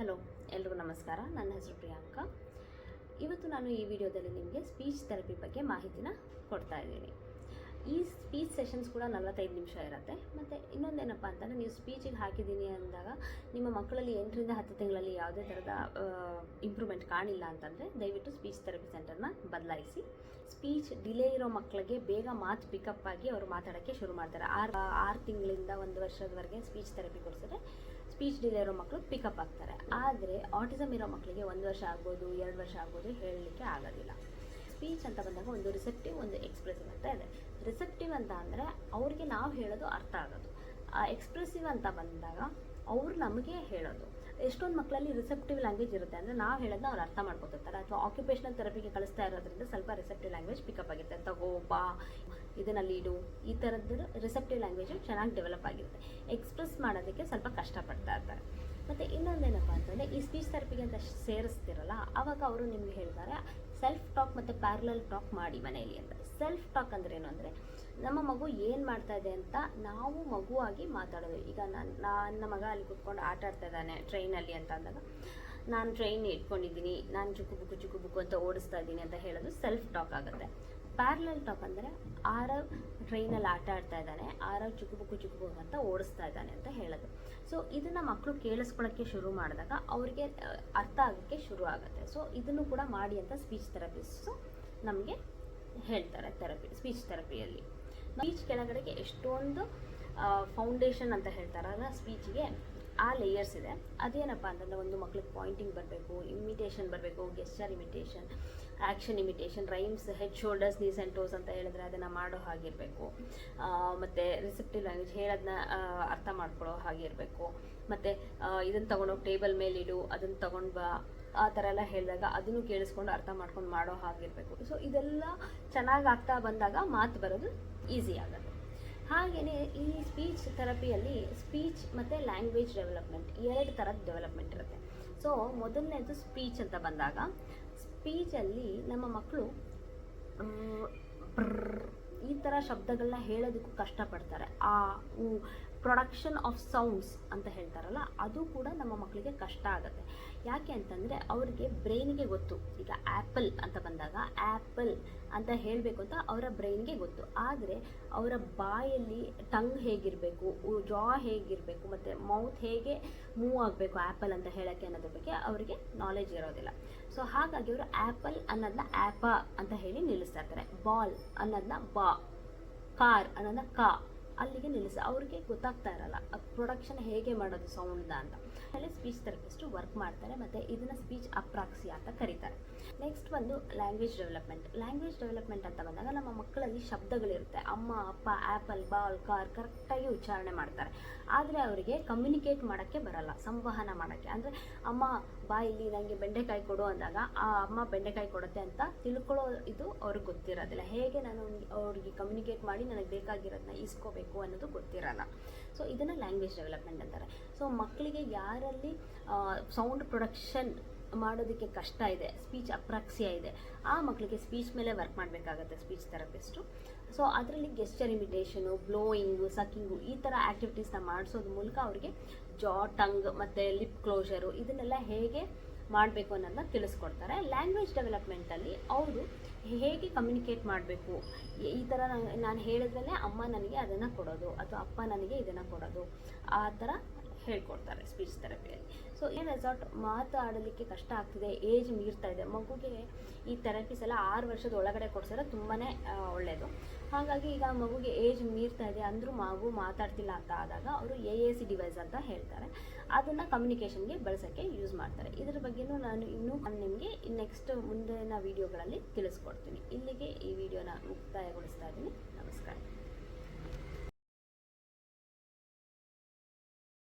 Hello, ಎಲ್ರಿಗೂ ನಮಸ್ಕಾರ. ನನ್ನ ಹೆಸರು ಪ್ರಿಯಾಂಕಾ. ಇವತ್ತು ನಾನು ಈ ವಿಡಿಯೋದಲ್ಲಿ ನಿಮಗೆ ಸ್ಪೀಚ್ ಥೆರಪಿ ಬಗ್ಗೆ ಮಾಹಿತಿನ ಕೊಡ್ತಾ ಇದ್ದೀನಿ. ಈ ಸ್ಪೀಚ್ ಸೆಷನ್ಸ್ ಕೂಡ ನಲವತ್ತೈದು ನಿಮಿಷ ಇರುತ್ತೆ. ಮತ್ತು ಇನ್ನೊಂದೇನಪ್ಪ ಅಂತಂದರೆ, ನೀವು ಸ್ಪೀಚಿಗೆ ಹಾಕಿದ್ದೀನಿ ಅಂದಾಗ ನಿಮ್ಮ ಮಕ್ಕಳಲ್ಲಿ ಎಂಟರಿಂದ ಹತ್ತು ತಿಂಗಳಲ್ಲಿ ಯಾವುದೇ ಥರದ ಇಂಪ್ರೂವ್ಮೆಂಟ್ ಕಾಣಿಲ್ಲ ಅಂತಂದರೆ ದಯವಿಟ್ಟು ಸ್ಪೀಚ್ ಥೆರಪಿ ಸೆಂಟರ್ನ ಬದಲಾಯಿಸಿ. ಸ್ಪೀಚ್ ಡಿಲೇ ಇರೋ ಮಕ್ಕಳಿಗೆ ಬೇಗ ಮಾತು ಪಿಕಪ್ ಆಗಿ ಅವರು ಮಾತಾಡೋಕ್ಕೆ ಶುರು ಮಾಡ್ತಾರೆ. ಆರು ಆರು ತಿಂಗಳಿಂದ ಒಂದು ವರ್ಷದವರೆಗೆ ಸ್ಪೀಚ್ ಥೆರಪಿ ಕೊಡಿಸಿದ್ರೆ ಸ್ಪೀಚ್ ಡಿಲೇ ಇರೋ ಮಕ್ಕಳು ಪಿಕಪ್ ಆಗ್ತಾರೆ. ಆದರೆ ಆಟಿಸಮ್ ಇರೋ ಮಕ್ಕಳಿಗೆ ಒಂದು ವರ್ಷ ಆಗ್ಬೋದು, ಎರಡು ವರ್ಷ ಆಗ್ಬೋದು ಹೇಳಲಿಕ್ಕೆ ಆಗೋದಿಲ್ಲ. ಸ್ಪೀಚ್ ಅಂತ ಬಂದಾಗ ಒಂದು ರಿಸೆಪ್ಟಿವ್ ಒಂದು ಎಕ್ಸ್ಪ್ರೆಸಿವ್ ಅಂತ ಇದೆ. ರಿಸೆಪ್ಟಿವ್ ಅಂತ ಅಂದರೆ ಅವ್ರಿಗೆ ನಾವು ಹೇಳೋದು ಅರ್ಥ ಆಗೋದು. ಎಕ್ಸ್ಪ್ರೆಸಿವ್ ಅಂತ ಬಂದಾಗ ಅವ್ರು ನಮಗೆ ಹೇಳೋದು. ಎಷ್ಟೊಂದು ಮಕ್ಕಳಲ್ಲಿ ರಿಸೆಪ್ಟಿವ್ ಲ್ಯಾಂಗ್ವೇಜ್ ಇರುತ್ತೆ ಅಂದರೆ ನಾವು ಹೇಳೋದನ್ನ ಅವ್ರು ಅರ್ಥ ಮಾಡ್ಕೊತಿರ್ತಾರೆ. ಅಥವಾ ಆಕ್ಯುಪೇಷನಲ್ ಥೆರಪಿಗೆ ಕಳಿಸ್ತಾ ಇರೋದ್ರಿಂದ ಸ್ವಲ್ಪ ರಿಸೆಪ್ಟಿವ್ ಲ್ಯಾಂಗ್ವೇಜ್ ಪಿಕಪ್ ಆಗಿರುತ್ತೆ. ತಗೋ ಬಾ ಇದನ್ನ ಇಡು. ಈ ಥರದ್ದು ರಿಸೆಪ್ಟಿವ್ ಲ್ಯಾಂಗ್ವೇಜು ಚೆನ್ನಾಗಿ ಡೆವಲಪ್ ಆಗಿರುತ್ತೆ. ಎಕ್ಸ್ಪ್ರೆಸ್ ಮಾಡೋದಕ್ಕೆ ಸ್ವಲ್ಪ ಕಷ್ಟಪಡ್ತಾ ಇರ್ತಾರೆ. ಮತ್ತು ಇನ್ನೊಂದೇನಪ್ಪ ಅಂತಂದರೆ, ಈ ಸ್ಪೀಚ್ ಥೆರಪಿಗೆ ಅಂತ ಸೇರಿಸ್ತಿರಲ್ಲ ಆವಾಗ ಅವರು ನಿಮಗೆ ಹೇಳ್ತಾರೆ ಸೆಲ್ಫ್ ಟಾಕ್ ಮತ್ತು ಪ್ಯಾರಲಲ್ ಟಾಕ್ ಮಾಡಿ ಮನೆಯಲ್ಲಿ ಅಂತ. ಸೆಲ್ಫ್ ಟಾಕ್ ಅಂದ್ರೆ ಏನು ಅಂದರೆ, ನಮ್ಮ ಮಗು ಏನು ಮಾಡ್ತಾ ಇದೆ ಅಂತ ನಾವು ಮಗುವಾಗಿ ಮಾತಾಡೋದು. ಈಗ ನಾನು ನನ್ನ ಮಗ ಅಲ್ಲಿ ಕುತ್ಕೊಂಡು ಆಟ ಆಡ್ತಾ ಇದ್ದಾನೆ ಟ್ರೈನಲ್ಲಿ ಅಂತ ಅಂದಾಗ, ನಾನು ಟ್ರೈನ್ ಇಟ್ಕೊಂಡಿದ್ದೀನಿ, ನಾನು ಚುಕ್ಕು ಬುಕ್ಕು ಚುಕ್ಕು ಬುಕ್ಕು ಅಂತ ಓಡಿಸ್ತಾ ಇದ್ದೀನಿ ಅಂತ ಹೇಳೋದು ಸೆಲ್ಫ್ ಟಾಕ್ ಆಗುತ್ತೆ. ಪ್ಯಾರಲಲ್ ಟಾಕ್ ಅಂದರೆ ಆರವ್ ಟ್ರೈನಲ್ಲಿ ಆಟ ಆಡ್ತಾ ಇದ್ದಾನೆ ಆರವ್ ಚುಕುಬುಕು ಬುಕ್ಕು ಅಂತ ಓಡಿಸ್ತಾ ಇದ್ದಾನೆ ಅಂತ ಹೇಳೋದು. ಸೊ ಇದನ್ನು ಮಕ್ಕಳು ಕೇಳಿಸ್ಕೊಳ್ಳೋಕ್ಕೆ ಶುರು ಮಾಡಿದಾಗ ಅವರಿಗೆ ಅರ್ಥ ಆಗೋಕ್ಕೆ ಶುರು ಆಗುತ್ತೆ. ಸೊ ಇದನ್ನು ಕೂಡ ಮಾಡಿ ಅಂತ ಸ್ಪೀಚ್ ಥೆರಪಿಸ್ಟು ನಮಗೆ ಹೇಳ್ತಾರೆ ಥೆರಪಿ ಸ್ಪೀಚ್ ಥೆರಪಿಯಲ್ಲಿ ಸ್ಪೀಚ್ ಕೆಳಗಡೆಗೆ ಎಷ್ಟೊಂದು ಫೌಂಡೇಶನ್ ಅಂತ ಹೇಳ್ತಾರಲ್ಲ ಸ್ಪೀಚಿಗೆ ಆ ಲೇಯರ್ಸ್ ಇದೆ. ಅದೇನಪ್ಪ ಅಂತಂದರೆ ಒಂದು ಮಕ್ಳಿಗೆ ಪಾಯಿಂಟಿಂಗ್ ಬರಬೇಕು ಇಮಿಟೇಷನ್ ಬರಬೇಕು gesture imitation action imitation rhymes head shoulders knees and toes ಅಂತ ಹೇಳಿದ್ರೆ ಅದನ್ನು ಮಾಡೋ ಹಾಗಿರಬೇಕು. ಮತ್ತು ರಿಸೆಪ್ಟಿವ್ ಲ್ಯಾಂಗ್ವೇಜ್ ಹೇಳೋದನ್ನ ಅರ್ಥ ಮಾಡ್ಕೊಳ್ಳೋ ಹಾಗಿರಬೇಕು. ಮತ್ತು ಇದನ್ನು ತೊಗೊಂಡೋಗಿ ಟೇಬಲ್ ಮೇಲಿಡು ಅದನ್ನು ತೊಗೊಂಡು ಬಾ, ಆ ಥರ ಎಲ್ಲ ಹೇಳಿದಾಗ ಅದನ್ನು ಕೇಳಿಸ್ಕೊಂಡು ಅರ್ಥ ಮಾಡ್ಕೊಂಡು ಮಾಡೋ ಹಾಗಿರಬೇಕು. ಸೊ ಇದೆಲ್ಲ ಚೆನ್ನಾಗಿ ಆಗ್ತಾ ಬಂದಾಗ ಮಾತು ಬರೋದು ಈಸಿ ಆಗುತ್ತೆ. ಹಾಗೆಯೇ ಈ ಸ್ಪೀಚ್ ಥೆರಪಿಯಲ್ಲಿ ಸ್ಪೀಚ್ ಮತ್ತು ಲ್ಯಾಂಗ್ವೇಜ್ ಡೆವಲಪ್ಮೆಂಟ್ ಎರಡು ಥರದ ಡೆವಲಪ್ಮೆಂಟ್ ಇರುತ್ತೆ. ಸೊ ಮೊದಲನೇದು ಸ್ಪೀಚ್ ಅಂತ ಬಂದಾಗ ಸ್ಪೀಚಲ್ಲಿ ನಮ್ಮ ಮಕ್ಕಳು ಈ ಥರ ಶಬ್ದಗಳನ್ನ ಹೇಳೋದಕ್ಕೂ ಕಷ್ಟಪಡ್ತಾರೆ. ಆ ಉ ಪ್ರೊಡಕ್ಷನ್ ಆಫ್ ಸೌಂಡ್ಸ್ ಅಂತ ಹೇಳ್ತಾರಲ್ಲ, ಅದು ಕೂಡ ನಮ್ಮ ಮಕ್ಕಳಿಗೆ ಕಷ್ಟ ಆಗುತ್ತೆ. ಯಾಕೆ ಅಂತಂದರೆ ಅವರಿಗೆ ಬ್ರೈನ್ಗೆ ಗೊತ್ತು. ಈಗ ಆ್ಯಪಲ್ ಅಂತ ಬಂದಾಗ ಆ್ಯಪಲ್ ಅಂತ ಹೇಳಬೇಕು ಅಂತ ಅವರ ಬ್ರೈನ್ಗೆ ಗೊತ್ತು. ಆದರೆ ಅವರ ಬಾಯಲ್ಲಿ ಟಂಗ್ ಹೇಗಿರಬೇಕು ಜಾ ಹೇಗಿರಬೇಕು, ಮತ್ತು ಮೌತ್ ಹೇಗೆ ಮೂವ್ ಆಗಬೇಕು ಆ್ಯಪಲ್ ಅಂತ ಹೇಳೋಕ್ಕೆ ಅನ್ನೋದ್ರ ಬಗ್ಗೆ ಅವರಿಗೆ ನಾಲೆಜ್ ಇರೋದಿಲ್ಲ. ಸೊ ಹಾಗಾಗಿ ಅವರು ಆ್ಯಪಲ್ ಅನ್ನೋದನ್ನ ಆ್ಯಪ ಅಂತ ಹೇಳಿ ನಿಲ್ಲಿಸ್ತಾ ಇರ್ತಾರೆ. ಬಾಲ್ ಅನ್ನೋದನ್ನ ಬಾ, ಕಾರ್ ಅನ್ನೋದನ್ನ ಕಾ ಅಲ್ಲಿಗೆ ನಿಲ್ಲಿಸಿ. ಅವ್ರಿಗೆ ಗೊತ್ತಾಗ್ತಾ ಇರಲ್ಲ ಪ್ರೊಡಕ್ಷನ್ ಹೇಗೆ ಮಾಡೋದು ಸೌಂಡ್ನ ಅಂತ. ಆಮೇಲೆ ಸ್ಪೀಚ್ ಥೆರಪಿಸ್ಟು ವರ್ಕ್ ಮಾಡ್ತಾರೆ, ಮತ್ತು ಇದನ್ನು ಸ್ಪೀಚ್ ಅಪ್ರಾಕ್ಸಿ ಅಂತ ಕರೀತಾರೆ. ನೆಕ್ಸ್ಟ್ ಬಂದು ಲ್ಯಾಂಗ್ವೇಜ್ ಡೆವಲಪ್ಮೆಂಟ್ ಲ್ಯಾಂಗ್ವೇಜ್ ಡೆವಲಪ್ಮೆಂಟ್ ಅಂತ ಬಂದಾಗ ನಮ್ಮ ಮಕ್ಕಳಲ್ಲಿ ಶಬ್ದಗಳಿರುತ್ತೆ. ಅಮ್ಮ, ಅಪ್ಪ ಆ್ಯಪಲ್ ಬಾಲ್ ಕಾರ್ ಕರೆಕ್ಟಾಗಿ ಉಚ್ಚಾರಣೆ ಮಾಡ್ತಾರೆ. ಆದರೆ ಅವರಿಗೆ ಕಮ್ಯುನಿಕೇಟ್ ಮಾಡೋಕ್ಕೆ ಬರಲ್ಲ, ಸಂವಹನ ಮಾಡೋಕ್ಕೆ. ಅಂದರೆ ಅಮ್ಮ, ಬಾ ಇಲ್ಲಿ ನನಗೆ ಬೆಂಡೆಕಾಯಿ ಕೊಡು ಅಂದಾಗ, ಆ ಅಮ್ಮ ಬೆಂಡೆಕಾಯಿ ಕೊಡುತ್ತೆ ಅಂತ ತಿಳ್ಕೊಳ್ಳೋ ಇದು ಅವ್ರಿಗೆ ಗೊತ್ತಿರೋದಿಲ್ಲ. ಹೇಗೆ ನಾನು ಅವ್ರಿಗೆ ಕಮ್ಯುನಿಕೇಟ್ ಮಾಡಿ ನನಗೆ ಬೇಕಾಗಿರೋದನ್ನ ಇಸ್ಕೋಬೇಕು ಅನ್ನೋದು ಗೊತ್ತಿರಲ್ಲ. ಸೊ ಇದನ್ನು ಲ್ಯಾಂಗ್ವೇಜ್ ಡೆವಲಪ್ಮೆಂಟ್ ಅಂತಾರೆ. ಸೊ ಮಕ್ಕಳಿಗೆ ಯಾರಲ್ಲಿ ಸೌಂಡ್ ಪ್ರೊಡಕ್ಷನ್ ಮಾಡೋದಕ್ಕೆ ಕಷ್ಟ ಇದೆ ಸ್ಪೀಚ್ ಅಪ್ರಾಕ್ಸಿಯ ಇದೆ, ಆ ಮಕ್ಕಳಿಗೆ ಸ್ಪೀಚ್ ಮೇಲೆ ವರ್ಕ್ ಮಾಡಬೇಕಾಗತ್ತೆ ಸ್ಪೀಚ್ ಥೆರಪಿಸ್ಟು ಸೊ ಅದರಲ್ಲಿ ಗೆಸ್ಚರ್ ಇಮಿಟೇಷನು ಬ್ಲೋಯಿಂಗು ಸಕಿಂಗು ಈ ಥರ ಆ್ಯಕ್ಟಿವಿಟೀಸ್ನ ಮಾಡಿಸೋದ್ರ ಮೂಲಕ ಅವರಿಗೆ ಜಾ ಟಂಗ್ ಮತ್ತು ಲಿಪ್ ಕ್ಲೋಷರು ಇದನ್ನೆಲ್ಲ ಹೇಗೆ ಮಾಡಬೇಕು ಅನ್ನೋದನ್ನ ತಿಳಿಸ್ಕೊಡ್ತಾರೆ. ಲ್ಯಾಂಗ್ವೇಜ್ ಡೆವಲಪ್ಮೆಂಟಲ್ಲಿ ಅವರು ಹೇಗೆ ಕಮ್ಯುನಿಕೇಟ್ ಮಾಡಬೇಕು? ಈ ಥರ ನಾನು ಹೇಳಿದ್ರಲ್ಲೇ ಅಮ್ಮ ನನಗೆ ಅದನ್ನು ಕೊಡೋದು, ಅಥವಾ ಅಪ್ಪ ನನಗೆ ಇದನ್ನು ಕೊಡೋದು. ಆ ಥರ ಹೇಳ್ಕೊಡ್ತಾರೆ ಸ್ಪೀಚ್ ಥೆರಪಿಯಲ್ಲಿ ಸೊ ಏನು ರೆಸಾರ್ಟ್ ಮಾತಾಡಲಿಕ್ಕೆ ಕಷ್ಟ ಆಗ್ತಿದೆ ಏಜ್ ಮೀರ್ತಾ ಇದೆ. ಮಗುಗೆ ಈ ಥೆರಪೀಸ್ ಎಲ್ಲ ಆರು ವರ್ಷದ ಒಳಗಡೆ ಕೊಡ್ಸಿದ್ರೆ ತುಂಬಾ ಒಳ್ಳೆಯದು ಹಾಗಾಗಿ ಈಗ ಮಗುಗೆ ಏಜ್ ಮೀರ್ತಾ ಇದೆ ಅಂದರೂ ಮಗು ಮಾತಾಡ್ತಿಲ್ಲ ಅಂತ ಆದಾಗ ಅವರು ಎ ಎ ಸಿ ಡಿವೈಸ್ ಅಂತ ಹೇಳ್ತಾರೆ. ಅದನ್ನು ಕಮ್ಯುನಿಕೇಷನ್ಗೆ ಬಳಸೋಕ್ಕೆ ಯೂಸ್ ಮಾಡ್ತಾರೆ. ಇದ್ರ ಬಗ್ಗೆನೂ ನಾನು ಇನ್ನೂ ನಿಮಗೆ ನೆಕ್ಸ್ಟ್ ಮುಂದಿನ ವೀಡಿಯೋಗಳಲ್ಲಿ ತಿಳಿಸ್ಕೊಡ್ತೀನಿ. ಇಲ್ಲಿಗೆ ಈ ವಿಡಿಯೋನ ಮುಕ್ತಾಯಗೊಳಿಸ್ತಾ ಇದ್ದೀನಿ. ನಮಸ್ಕಾರ.